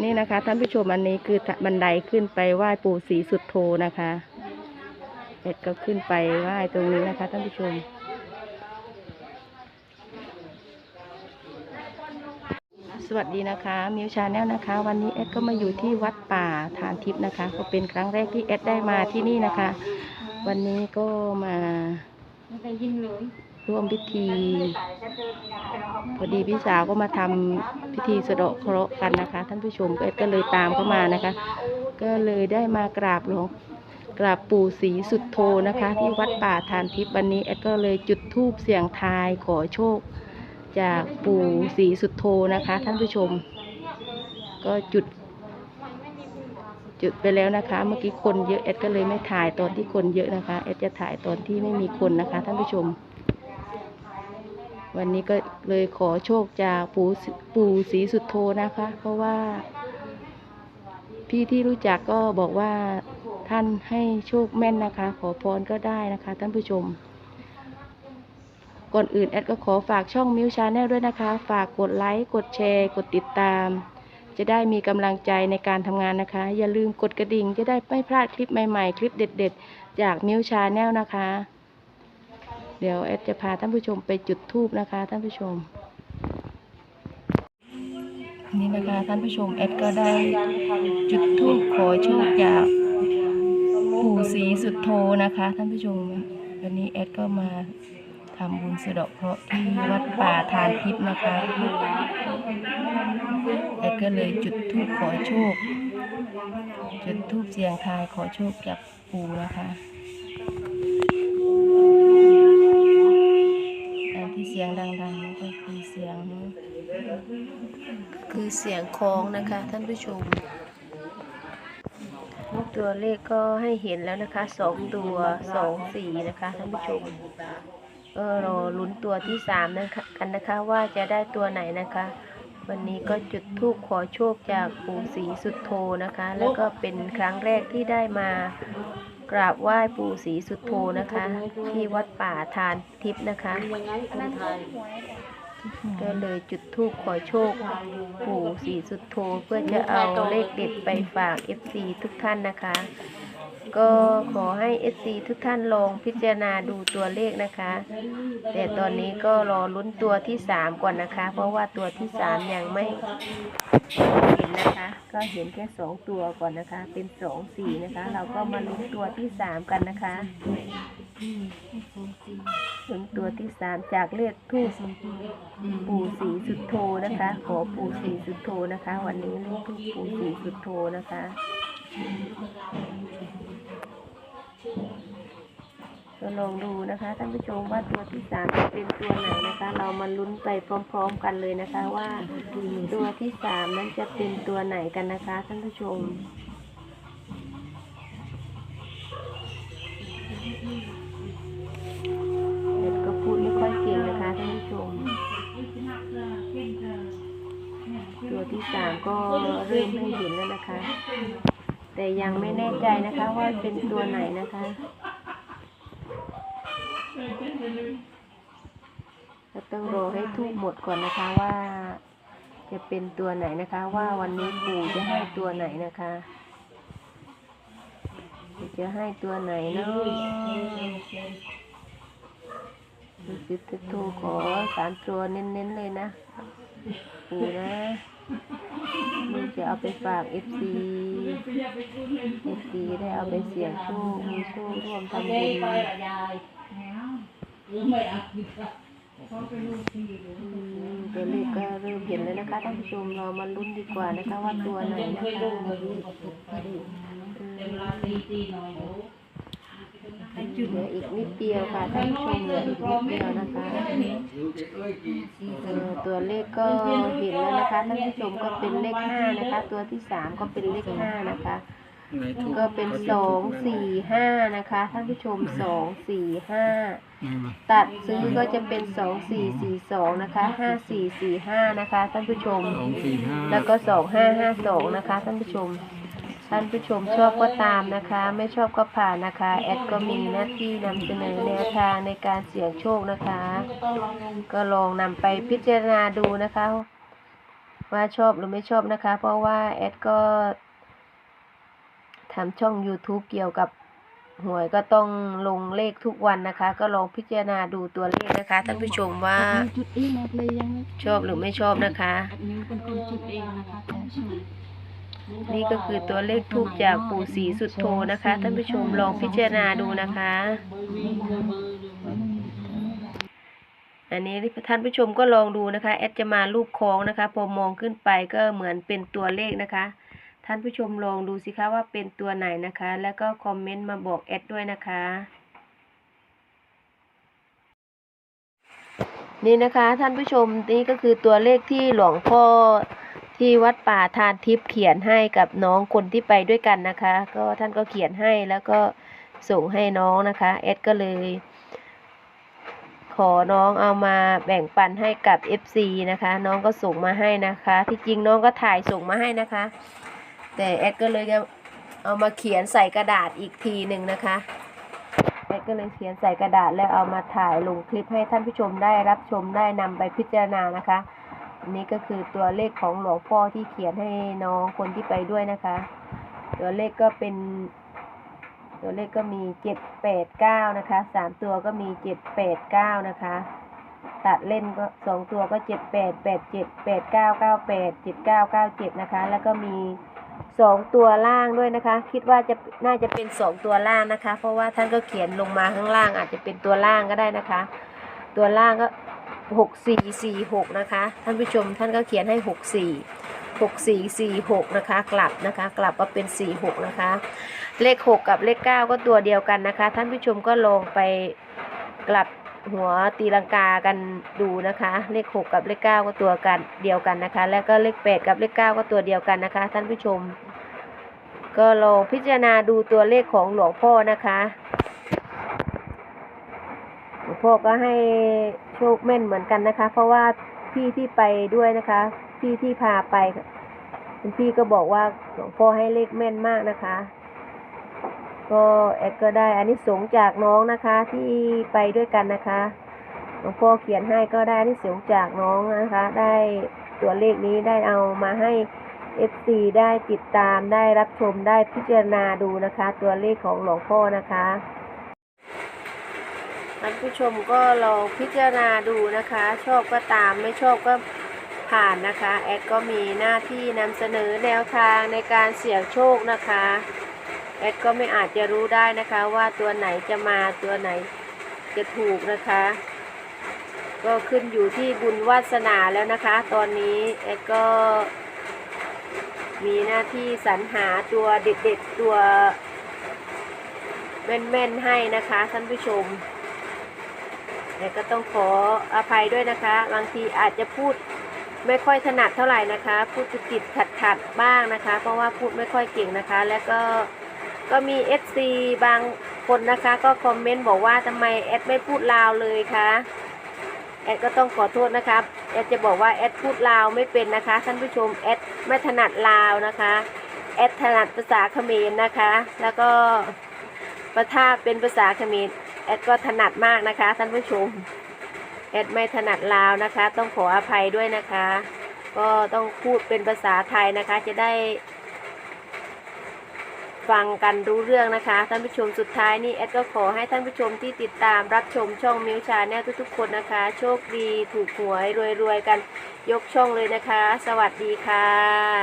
นี่นะคะ ท่านผู้ชมอันนี้คือบันไดขึ้นไปไหว้ปู่ศรีสุดโทนะคะเอ็ดก็ขึ้นไปไหว้ตรงนี้นะคะ ท่านผู้ชม สวัสดีนะคะมิวชาแนลนะคะ วันนี้เอ็ดก็มาอยู่ที่วัดป่าฐานทิพย์นะคะ ก็เป็นครั้งแรกที่เอ็ดได้มาที่นี่นะคะ วันนี้ก็มาไม่ได้ยินเลย ร่วมพิธี พอดีพี่สาวก็มาทำพิธีสะเดาะเคราะห์กันนะคะ ท่านผู้ชมเอ็ดก็เลยตามเข้ามานะคะ ก็เลยได้มากราบหลวงกราบปู่ศรีสุดโทนะคะ ที่วัดป่าทานทิพย์วันนี้เอ็ดก็เลยจุดธูปเสียงทายขอโชค จากปู่ศรีสุดโทนะคะ ท่านผู้ชม ก็จุด จุดไปแล้วนะคะ เมื่อกี้คนเยอะเอ็ดก็เลยไม่ถ่ายตอนที่คนเยอะนะคะเอ็ดจะถ่ายตอนที่ไม่มีคนนะคะ ท่านผู้ชม วันนี้ก็เลยขอโชคจากปู่ปู่ศรีสุดโทนะคะ เพราะว่า พี่ที่รู้จักก็บอกว่าท่านให้โชคแม่นนะคะ ขอพรก็ได้นะคะ ท่านผู้ชม ก่อนอื่นแอดก็ขอฝากช่องมิวชาแนลด้วยนะคะ ฝากกดไลค์กดแชร์ กดติดตาม จะได้มีกำลังใจในการทำงานนะคะ อย่าลืมกดกระดิ่งจะได้ไม่พลาดคลิปใหม่ๆ คลิปเด็ด ๆ จากมิวชาแนลนะคะ เดี๋ยวแอดจะพาท่านผู้ชมไปจุดธูปนะคะ ท่านผู้ชม นี่นะคะท่านผู้ชมแอดก็ได้จุดธูปขอโชคจากปู่ศรีสุดโทนะคะ ท่านผู้ชมวันนี้แอดก็มาทำบุญสะเดาะเคราะห์ที่วัดป่าทานทิพย์นะคะแอดก็เลยจุดธูปขอโชค จุดธูปเสียงทายขอโชคจากปู่นะคะอันที่ เสียงดังๆนี่ก็คือเสียง คือเสียงคล้องนะคะ ท่านผู้ชม ตัวเลขก็ให้เห็นแล้วนะคะสองตัวสองสี่นะคะ ท่านผู้ชมก็รอลุ้นตัวที่สามนะคะกันนะคะว่าจะได้ตัวไหนนะคะ วันนี้ก็จุดธูปขอโชคจากปู่ศรีสุดโทนะคะ แล้วก็เป็นครั้งแรกที่ได้มา กราบไหว้ปู่ศรีสุดโทนะคะ ที่วัดป่าทานทิพย์นะคะก็เลยจุดธูปขอโชค ปู่ศรีสุดโทเพื่อจะเอาเลขเด็ดไปฝากเอฟซีทุกท่านนะคะ ก็ขอให้ FC ทุกท่านลองพิจารณาดูตัวเลขนะคะ แต่ตอนนี้ก็รอลุ้นตัวที่3ก่อนนะคะ เพราะว่าตัวที่3ยังไม่เห็นนะคะ ก็เห็นแค่2ตัวก่อนนะคะ เป็น2 4นะคะ เราก็มาลุ้นตัวที่3กันนะคะลุ้นตัวที่3จากเลขทูปปู่ศรีสุดโทนะคะ ขอปู่ศรีสุดโทนะคะ วันนี้เลขทูปปู่ศรีสุดโทนะคะ ก็ลองดูนะคะท่านผู้ชมว่าตัวที่สามจะเป็นตัวไหนนะคะ เรามาลุ้นไปพร้อมๆกันเลยนะคะว่าตัวที่สามนั้นจะเป็นตัวไหนกันนะคะท่านผู้ชมเด็กก็พูดไม่ค่อยเก่งนะคะท่านผู้ชม ตัวที่สามก็เริ่มให้เห็นแล้วนะคะ แต่ยังไม่แน่ใจนะคะว่าเป็นตัวไหนนะคะ ก็ต้องรอให้ทูบหมดก่อนนะคะว่า จะเป็นตัวไหนนะคะ ว่าวันนี้ปู่จะให้ตัวไหนนะคะ จะให้ตัวไหนเนาะดูสิจะโทรขอสามตัวเน้นๆเลยนะ ปูนะมึงจะเอาไปฝากเอฟซีเอฟซีได้เอาไปเสี่ยงโชคมีโชคร่วมทำบุญ ยายไม่เอาอืมตัวเลขก็เริ่มเห็นแล้วนะคะท่านผู้ชมเรามาลุ้นดีกว่านะคะว่าตัวไหนนะคะอืมเหลืออีกนิดเดียวค่ะท่านผู้ชมเหลืออีกนิดเดียวนะคะเออตัวเลขก็เห็นแล้วนะคะท่านผู้ชมก็เป็นเลขห้านะคะ ตัวที่สามก็เป็นเลขห้านะคะ ก็เป็นสองสี่ห้านะคะ ท่านผู้ชมสองสี่ห้าตัดซื้อก็จะเป็นสองสี่สี่สองนะคะห้าสี่สี่ห้านะคะ ท่านผู้ชมสองสี่ห้าแล้วก็สองห้าห้าสองนะคะ ท่านผู้ชม ท่านผู้ชมชอบก็ตามนะคะ ไม่ชอบก็ผ่านนะคะ แอดก็มีหน้าที่นำเสนอแนวทางในการเสี่ยงโชคนะคะ ก็ลองนำไปพิจารณาดูนะคะ ว่าชอบหรือไม่ชอบนะคะ เพราะว่าแอดก็ ทำช่อง YouTube เกี่ยวกับหวยก็ต้องลงเลขทุกวันนะคะ ก็ลองพิจารณาดูตัวเลขนะคะท่านผู้ชมว่าจุดเองนะเลยยังไม่ชอบหรือไม่ชอบนะคะอันนี้เป็นคนจุดเองนะคะท่านผู้ชมนี่ก็คือตัวเลขทูปจากปู่ศรีสุดโทนะคะท่านผู้ชมลองพิจารณาดูนะคะ อันนี้ท่านผู้ชมก็ลองดูนะคะ แอดจะมารูปคล้องนะคะ พอมองขึ้นไปก็เหมือนเป็นตัวเลขนะคะ ท่านผู้ชมลองดูสิคะว่าเป็นตัวไหนนะคะ แล้วก็คอมเมนต์มาบอกแอดด้วยนะคะ นี่นะคะท่านผู้ชมนี่ก็คือตัวเลขที่หลวงพ่อที่วัดป่าทานทิพย์เขียนให้กับน้องคนที่ไปด้วยกันนะคะ ก็ท่านก็เขียนให้แล้วก็ส่งให้น้องนะคะแอดก็เลย ขอน้องเอามาแบ่งปันให้กับ FC นะคะ น้องก็ส่งมาให้นะคะ ที่จริงน้องก็ถ่ายส่งมาให้นะคะ แต่แอดก็เลยจะเอามาเขียนใส่กระดาษอีกทีหนึ่งนะคะแอดก็เลยเขียนใส่กระดาษแล้วเอามาถ่ายลงคลิปให้ท่านผู้ชมได้รับชมได้นำไปพิจารณานะคะอันนี้ก็คือตัวเลขของหลวงพ่อที่เขียนให้น้องคนที่ไปด้วยนะคะ ตัวเลขก็เป็น ตัวเลขก็มีเจ็ดแปดเก้านะคะสามตัวก็มีเจ็ดแปดเก้านะคะตัดเล่นก็สองตัวก็เจ็ดแปดแปดเจ็ดแปดเก้าเก้าแปดเจ็ดเก้าเก้าเจ็ดนะคะ แล้วก็มี สองตัวล่างด้วยนะคะ คิดว่าจะน่าจะเป็นสองตัวล่างนะคะ เพราะว่าท่านก็เขียนลงมาข้างล่างอาจจะเป็นตัวล่างก็ได้นะคะ ตัวล่างก็หกสี่สี่หกนะคะ ท่านผู้ชมท่านก็เขียนให้หกสี่หกสี่สี่หกนะคะ กลับนะคะ กลับก็เป็นสี่หกนะคะ เลขหกกับเลขเก้าก็ตัวเดียวกันนะคะ ท่านผู้ชมก็ลงไปกลับ หัวตีลังกากันดูนะคะ เลขหกกับเลขเก้าก็ตัวกันเดียวกันนะคะ แล้วก็เลขแปดกับเลขเก้าก็ตัวเดียวกันนะคะ ท่านผู้ชม ก็ลองพิจารณาดูตัวเลขของหลวงพ่อนะคะหลวงพ่อก็ให้โชคแม่นเหมือนกันนะคะ เพราะว่าพี่ที่ไปด้วยนะคะ พี่ที่พาไปคุณพี่ก็บอกว่าหลวงพ่อให้เลขแม่นมากนะคะ ก็แอดก็ได้อันนี้สงจากน้องนะคะที่ไปด้วยกันนะคะหลวงพ่อเขียนให้ก็ได้อันนี้สงจากน้องนะคะ ได้ตัวเลขนี้ได้เอามาให้ FC ได้ติดตามได้รับชมได้พิจารณาดูนะคะ ตัวเลขของหลวงพ่อนะคะท่านผู้ชมก็ลองพิจารณาดูนะคะ ชอบก็ตามไม่ชอบก็ผ่านนะคะ แอดก็มีหน้าที่นำเสนอแนวทางในการเสี่ยงโชคนะคะ แอดก็ไม่อาจจะรู้ได้นะคะ ว่าตัวไหนจะมาตัวไหนจะถูกนะคะ ก็ขึ้นอยู่ที่บุญวาสนาแล้วนะคะ ตอนนี้แอดก็ มีหน้าที่สรรหาตัวเด็ดๆตัวแม่นๆให้นะคะท่านผู้ชมแอดก็ต้องขออภัยด้วยนะคะ บางทีอาจจะพูดไม่ค่อยถนัดเท่าไหร่นะคะ พูดติดขัดๆบ้างนะคะ เพราะว่าพูดไม่ค่อยเก่งนะคะ แล้วก็ ก็มี FC บางคนนะคะ ก็คอมเมนต์บอกว่าทำไมแอดไม่พูดลาวเลยคะแอดก็ต้องขอโทษนะครับ แอดจะบอกว่าแอดพูดลาวไม่เป็นนะคะ ท่านผู้ชมแอดไม่ถนัดลาวนะคะ แอดถนัดภาษาเขมรนะคะ แล้วก็ประถ้าเป็นภาษาเขมรแอดก็ถนัดมากนะคะ ท่านผู้ชม แอดไม่ถนัดลาวนะคะ ต้องขออภัยด้วยนะคะ ก็ต้องพูดเป็นภาษาไทยนะคะ จะได้ ฟังกันรู้เรื่องนะคะ ท่านผู้ชมสุดท้ายนี่แอดก็ขอให้ท่านผู้ชมที่ติดตามรับชมช่องมิวชาแนลทุกๆคนนะคะ โชคดีถูกหวยรวยๆกันยกช่องเลยนะคะ สวัสดีค่ะ